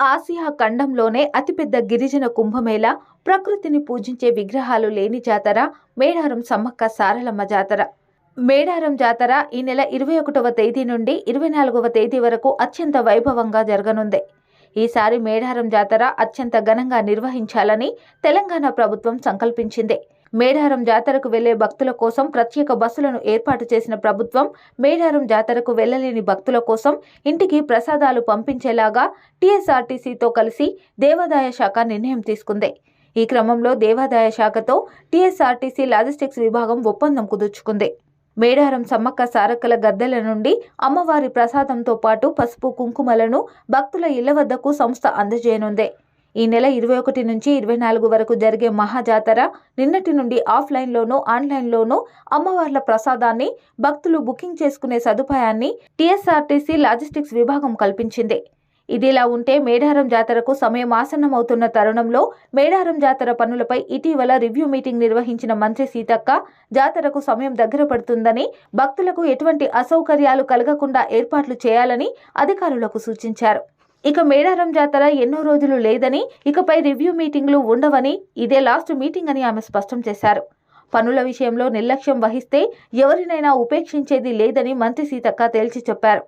Asia ఖండంలోనే అతిపెద్ద గిరిజన కుంభమేళ ప్రకృతిని పూజించే విగ్రహాలు లేని జాతర మేడారం సమ్మక్క సారలమ్మ జాతర. మేడారం జాతర ఈ నెల ఇరవై ఒకటవ తేదీ నుండి ఇరవై నాలుగవ తేదీ వరకు అత్యంత వైభవంగా జరగనుంది. ఈసారి మేడారం జాతర అత్యంత ఘనంగా నిర్వహించాలని తెలంగాణ ప్రభుత్వం సంకల్పించింది. మేడారం జాతరకు వెళ్ళే భక్తుల కోసం ప్రత్యేక బస్సులను ఏర్పాటు చేసిన ప్రభుత్వం మేడారం జాతరకు వెళ్ళలేని భక్తుల కోసం ఇంటికి ప్రసాదాలు పంపించేలాగా టీఎస్ఆర్టీసీతో కలిసి దేవాదాయ శాఖ నిర్ణయం తీసుకుంది. ఈ క్రమంలో దేవాదాయ శాఖతో టీఎస్ఆర్టీసీ లాజిస్టిక్స్ విభాగం ఒప్పందం కుదుర్చుకుంది. మేడారం సమ్మక్క సారక్కల గద్దెల నుండి అమ్మవారి ప్రసాదంతో పాటు పసుపు కుంకుమలను భక్తుల ఇళ్ళ వద్దకు సంస్థ అందజేయనుంది. ఈ నెల ఇరవై ఒకటి నుంచి ఇరవై నాలుగు వరకు జరిగే మహాజాతర నిన్నటి నుండి ఆఫ్లైన్లోనూ ఆన్లైన్లోనూ అమ్మవార్ల ప్రసాదాన్ని భక్తులు బుకింగ్ చేసుకునే సదుపాయాన్ని టీఎస్ఆర్టీసీ లాజిస్టిక్స్ విభాగం కల్పించింది. ఇదిలా ఉంటే మేడారం జాతరకు సమయం ఆసన్నమవుతున్న తరుణంలో మేడారం జాతర పనులపై ఇటీవల రివ్యూ మీటింగ్ నిర్వహించిన మంత్రి సీతక్క జాతరకు సమయం దగ్గర పడుతుందని భక్తులకు ఎటువంటి అసౌకర్యాలు కలగకుండా ఏర్పాట్లు చేయాలని అధికారులకు సూచించారు. ఇక మేడారం జాతర ఎన్నో రోజులు లేదని ఇకపై రివ్యూ మీటింగ్లు ఉండవని ఇదే లాస్ట్ మీటింగ్ అని ఆమె స్పష్టం చేశారు. పనుల విషయంలో నిర్లక్ష్యం వహిస్తే ఎవరినైనా ఉపేక్షించేది లేదని మంత్రి సీతక్క తేల్చి చెప్పారు.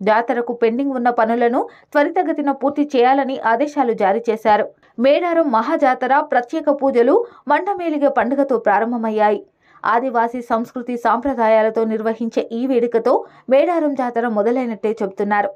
జాతరకు పెండింగ్ ఉన్న పనులను త్వరితగతిన పూర్తి చేయాలని ఆదేశాలు జారీ చేశారు. మేడారం మహాజాతర ప్రత్యేక పూజలు మండమేలిగే పండుగతో ప్రారంభమయ్యాయి. ఆదివాసీ సంస్కృతి సాంప్రదాయాలతో నిర్వహించే ఈ వేడుకతో మేడారం జాతర మొదలైనట్టే చెబుతున్నారు.